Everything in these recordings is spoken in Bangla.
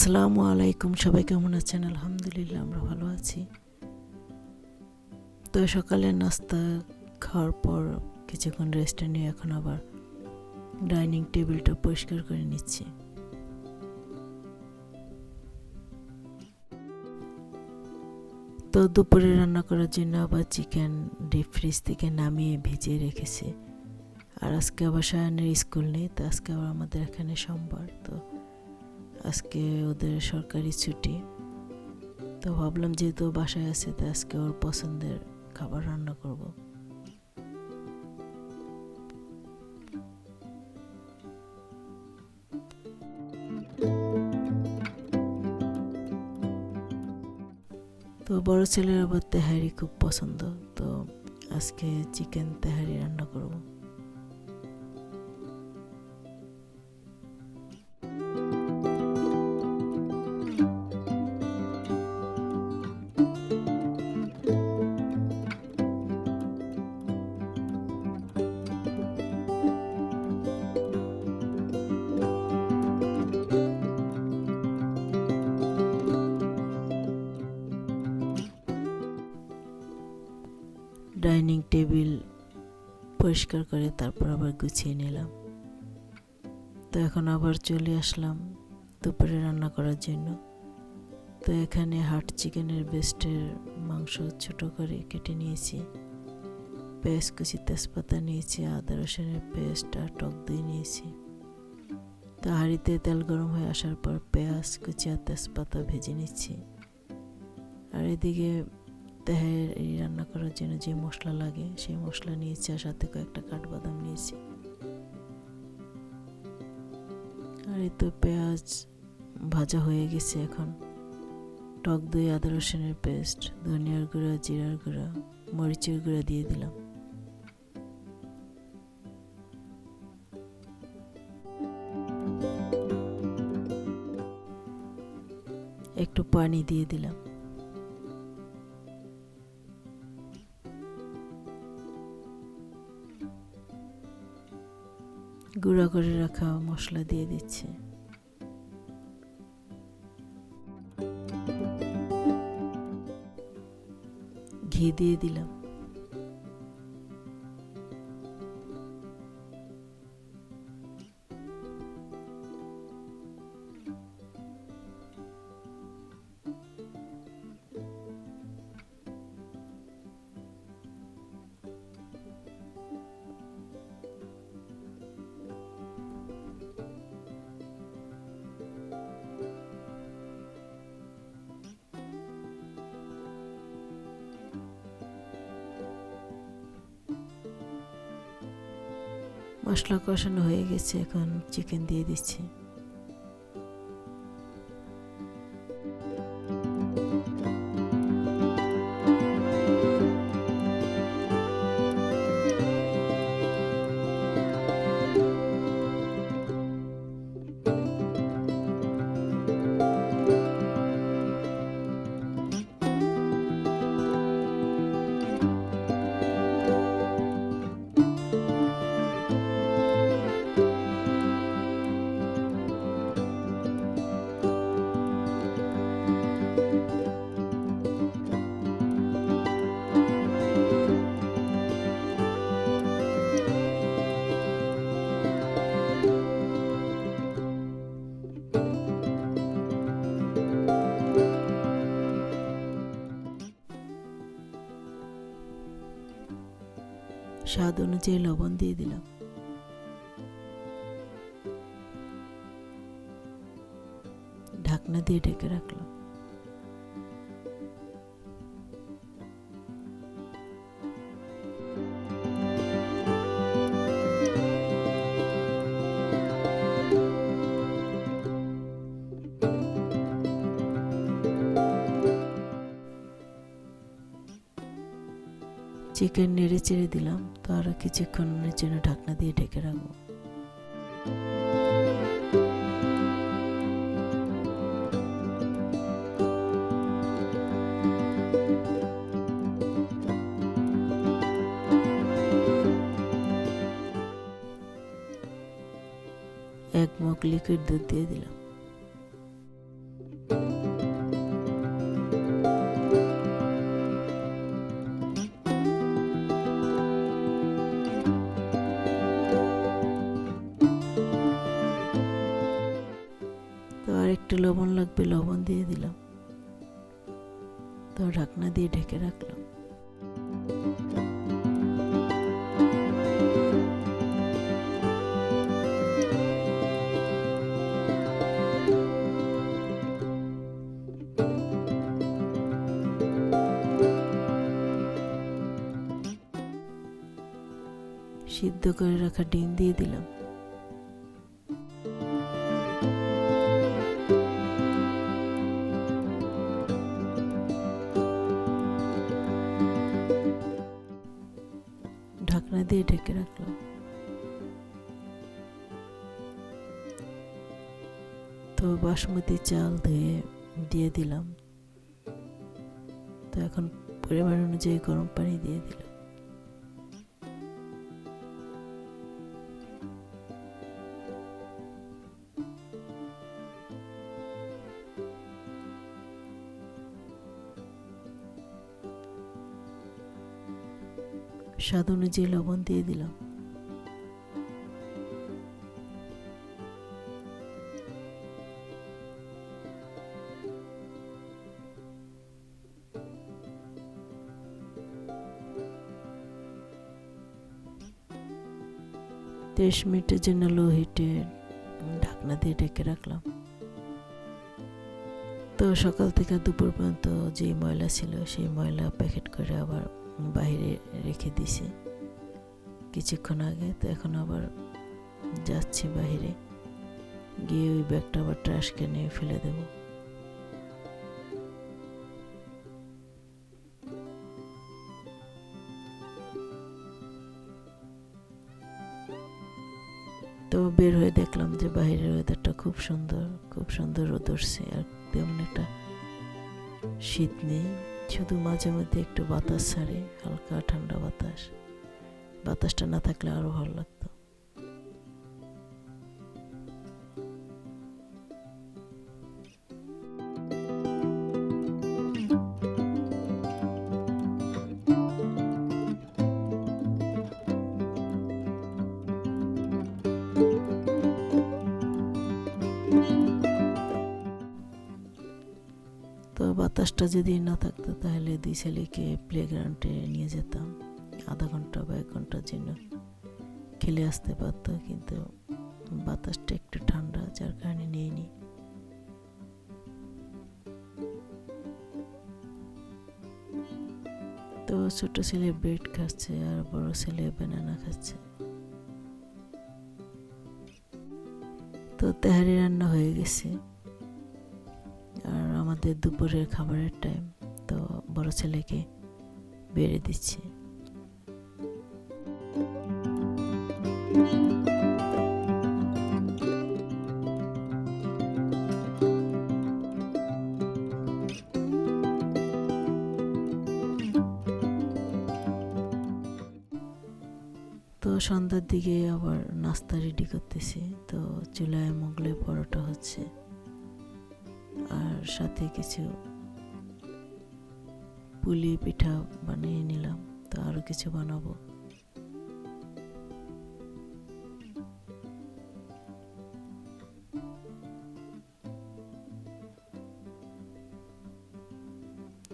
আসসালামু আলাইকুম, সবাই কেমন আছেন? আলহামদুলিল্লাহ, আমরা ভালো আছি। তো সকালে নাস্তা খাওয়ার পর কিছুক্ষণ রেস্টে নিয়ে এখন আবার ডাইনিং টেবিলটা পরিষ্কার করে নিচ্ছি। তো দুপুরে রান্না করার জন্য আবার চিকেন ডিপ ফ্রিজ থেকে নামিয়ে ভিজিয়ে রেখেছি। আর আজকে আবার সায়নের স্কুল নেই, তো আজকে আবার আমাদের এখানে সোমবার, তো আজকে ওদের সরকারি ছুটি। তো ভাবলাম যেহেতু বাসায় আছে, তো আজকে ওর পছন্দের খাবার রান্না করব। তো বড় ছেলের আবার তেহারি খুব পছন্দ, তো আজকে চিকেন তেহারি রান্না করব। ডাইনিং টেবিল পরিষ্কার করে তারপর আবার গুছিয়ে নিলাম। তো এখন আবার চলে আসলাম দুপুরে রান্না করার জন্য। তো এখানে হাট চিকেনের বেস্টের মাংস ছোট করে কেটে নিয়েছি। পেঁয়াজ কুচি, তেজপাতা নিয়েছি, আদা রসুনের পেস্ট আর টক দই নিয়েছি। তো হাঁড়িতে তেল গরম হয়ে আসার পর পেঁয়াজ, কুচি আর তেজপাতা ভেজে নিচ্ছি। আর এদিকে তেহের এই রান্না করার জন্য যে মশলা লাগে, সেই মশলা নিয়েছি আর সাথে কয়েকটা কাঠবাদাম নিয়েছি। আর এই তো পেঁয়াজ ভাজা হয়ে গেছে এখন। টক দই, আদা রসুনের পেস্ট, ধনিয়ার গুঁড়া, জিরার গুঁড়া, মরিচের গুঁড়া দিয়ে দিলাম। একটু পানি দিয়ে দিলাম। গুঁড়া করে রাখা মশলা দিয়ে দিচ্ছি। ঘি দিয়ে দিলাম। মশলা কষানো হয়ে গেছে এখন চিকেন দিয়ে দিচ্ছি। স্বাদ অনুযায়ী লবণ দিয়ে দিলাম। ঢাকনা দিয়ে ঢেকে রাখলাম। চিকেন নেড়ে চেড়ে দিলাম, তো আরও কিছুক্ষণের জন্য ঢাকনা দিয়ে ঢেকে রাখব। এক মগ লিকুইড দুধ দিয়ে দিলাম। একটু লবণ লাগবে, লবণ দিয়ে দিলাম। তো ঢাকনা দিয়ে ঢেকে রাখলাম। সিদ্ধ করে রাখা ডিম দিয়ে দিলাম। ঢাকনা দিয়ে ঢেকে রাখলাম তো বাসমতি চাল ধুয়ে দিয়ে দিলাম তো এখন পরিমাণ অনুযায়ী গরম পানি দিয়ে দিলাম স্বাদ অনুযায়ী লবণ দিয়ে দিলাম। তেইশ মিনিটের জন্য লো হিটে ঢাকনা দিয়ে ঢেকে রাখলাম। তো সকাল থেকে দুপুর পর্যন্ত যে ময়লা ছিল, সেই ময়লা প্যাকেট করে আবার বাইরে রেখে দিছি কিছুক্ষণ আগে তো এখন আবার যাচ্ছি বাইরে। গিয়ে ওই ব্যাগটা আবার ট্রাশ নিয়ে ফেলে দেব। তো বের হয়ে দেখলাম যে বাইরের ওয়েদারটা খুব সুন্দর খুব সুন্দর রোদ উঠছে আর তেমন একটা শীত নেই। শুধু মাঝে মধ্যে একটু বাতাস ছাড়ে, হালকা ঠান্ডা বাতাস। বাতাসটা না থাকলে আরও ভালো লাগতো। বাতাসটা যদি না থাকতো, তাহলে দুই ছেলেকে প্লেগ্রাউন্ডে নিয়ে যেতাম। আধা ঘণ্টা বা এক ঘণ্টার জন্য খেলে আসতে পারতো, কিন্তু বাতাসটা একটু ঠান্ডা, যার কারণে নিয়ে নি তো ছোট ছেলে ব্রেড খাচ্ছে আর বড় ছেলে ব্যানানা খাচ্ছে। তো তেহারি রান্না হয়ে গেছে। আমাদের দুপুরের খাবারের টাইম তো বড় ছেলেকে বেড়ে দিচ্ছি। তো সন্ধ্যার দিকে আবার নাস্তা রেডি করতেছি, তো চুলায় মোগলাই পরোটা হচ্ছে। আর সাথে কিছু পুলি পিঠা বানিয়ে নিলাম, তো আরও কিছু বানাবো।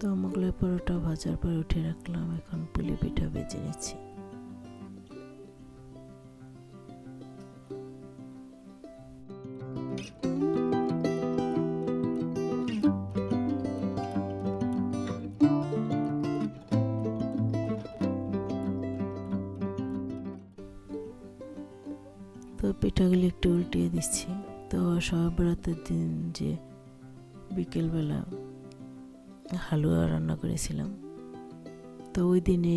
তো মোগলাই পরোটা ভাজার পর উঠে রাখলাম, এখন পুলি পিঠা বেজে নিচ্ছি। তো পিঠাগুলি একটু উল্টিয়ে দিচ্ছি। তো সব রাতের দিন যে বিকেলবেলা হালুয়া রান্না করেছিলাম, তো ওই দিনে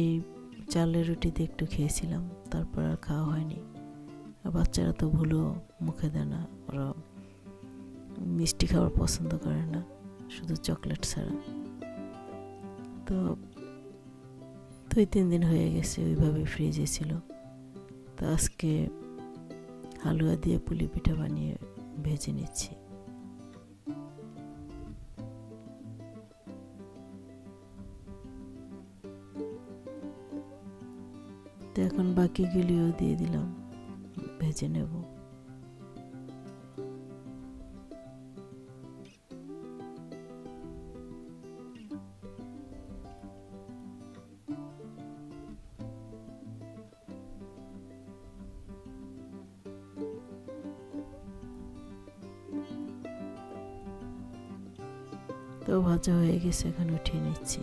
চালের রুটিতে একটু খেয়েছিলাম, তারপর আর খাওয়া হয়নি। আর বাচ্চারা তো ভুলো মুখে দেয় না, ওরা মিষ্টি খাবার পছন্দ করে না, শুধু চকলেট ছাড়া। তো দুই তিন দিন হয়ে গেছে, ওইভাবে ফ্রিজে ছিল। তো আজকে হালুয়া দিয়ে পুলি পিঠা বানিয়ে ভেজে নিচ্ছি। তো এখন বাকিগুলিও দিয়ে দিলাম ভেজে নেব। তো ভাজা হয়ে গেছে, এখন উঠিয়ে নিচ্ছি।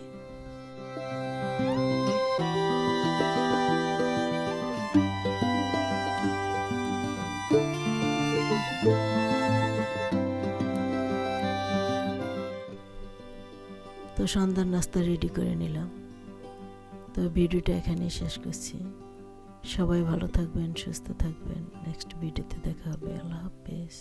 তো সন্ধ্যার নাস্তা রেডি করে নিলাম। তো ভিডিওটা এখানেই শেষ করছি। সবাই ভালো থাকবেন, সুস্থ থাকবেন। নেক্সট ভিডিওতে দেখা হবে। আল্লাহ হাফেজ।